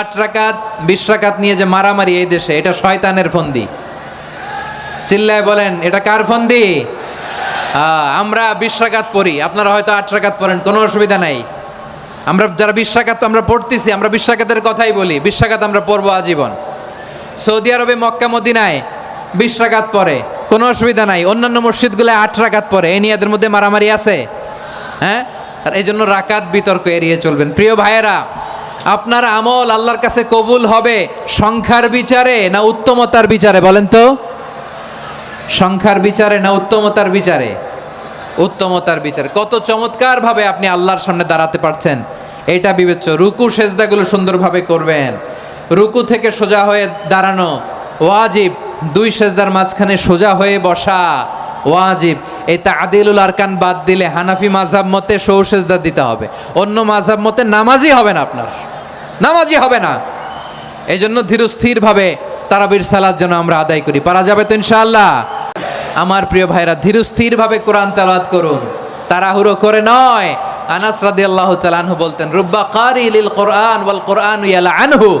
আট রাকাত, বিশ রাকাত নিয়ে যে মারামারি এই দেশে, এটা শয়তানের ফন্দি। চিল্লায় বলেন, এটা কার ফন্দি? আমরা বিশ রাকাত পড়ি, আপনারা হয়তো আট রাকাত পড়েন, কোনো অসুবিধা নাই। আমরা যারা বিশ রাকাত আমরা পড়তেছি, আমরা বিশ রাকাতের কথাই বলি, বিশ রাকাত আমরা পড়ব আজীবন। সৌদি আরবে মক্কা মদিনায় বিশ রাকাত পরে কোনো অসুবিধা নাই। অন্যান্য মসজিদগুলো আট রাকাত পরে এ নিয়ে এদের মধ্যে মারামারি আছে। হ্যাঁ? আর এই জন্য রাকাত বিতর্ক এড়িয়ে চলবেন। প্রিয় ভাইয়েরা, আপনার আমল আল্লাহর কাছে কবুল হবে সংখ্যার বিচারে না উত্তমতার বিচারে? বলেন তো। সংখ্যার বিচারে না উত্তমতার বিচারে? উত্তমতার বিচারে। কত চমৎকার ভাবে আপনি আল্লাহর সামনে দাঁড়াতে পারছেন। এটা বিবেচ্য। রুকু, সেজদাগুলো সুন্দরভাবে করবেন। রুকু থেকে সোজা হয়ে দাঁড়ানো ওয়াজিব। দুই সেজদার মাঝখানে সোজা হয়ে বসা ওয়াজিব। এই তাদিলুল আরকান বাদ দিলে হানাফি মাঝাব মতে সৌ সেজদা দিতে হবে। অন্য মাঝাব মতে নামাজই হবে না আপনার। নামাজই হবে না। এই জন্য ধীরস্থিরভাবে তারাবির সালাদ যেন আমরা আদায় করি। পারা যাবে তো ইনশাআল্লাহ? আমার প্রিয় ভাইরা ধীরস্থিরভাবে কোরআন তেলাওয়াত করুন। তাড়াহুড়ো করে নয়। আনাস রাদিয়াল্লাহু তাআলা আনহু বলতেন, রুব্বা কারি লিল কোরআন ওয়াল কোরআন ইয়ালা আনহু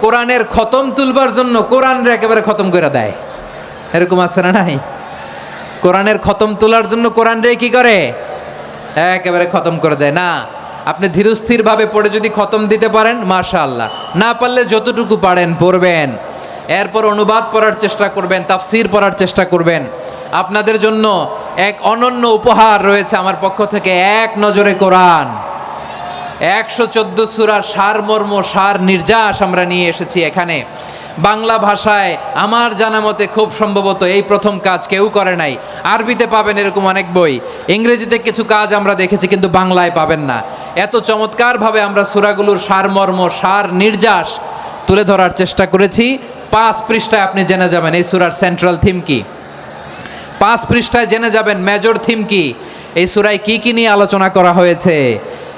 কোরআনের খতম তুলবার জন্য কোরআনরে একেবারে খতম করে দেয়। এরকম আছে না নাই? কোরআনের খতম তোলার জন্য কোরআন রে কি করে? একেবারে খতম করে দেয়। না, আপনি ধীরস্থিরভাবে পড়ে যদি খতম দিতে পারেন মাশা আল্লাহ না পারলে যতটুকু পারেন, পড়বেন। এরপর অনুবাদ পড়ার চেষ্টা করবেন, তাফসির পড়ার চেষ্টা করবেন। আপনাদের জন্য এক অনন্য উপহার রয়েছে আমার পক্ষ থেকে, এক নজরে কোরআন। একশো চোদ্দ সুরার সারমর্ম সার নির্যাস আমরা নিয়ে এসেছি এখানে। বাংলা ভাষায় আমার জানা মতে খুব সম্ভবত এই প্রথম কাজ কেউ করে নাই। আরবিতে পাবেন এরকম অনেক বই। ইংরেজিতে কিছু কাজ আমরা দেখেছি কিন্তু বাংলায় পাবেন না। এত চমৎকারভাবে আমরা সুরাগুলোর সারমর্ম সার নির্যাস তুলে ধরার চেষ্টা করেছি। পাঁচ পৃষ্ঠায় আপনি জেনে যাবেন এই সুরার সেন্ট্রাল থিম কি। পাঁচ পৃষ্ঠায় জেনে যাবেন মেজর থিম কি। এই সুরায় কি কি নিয়ে আলোচনা করা হয়েছে।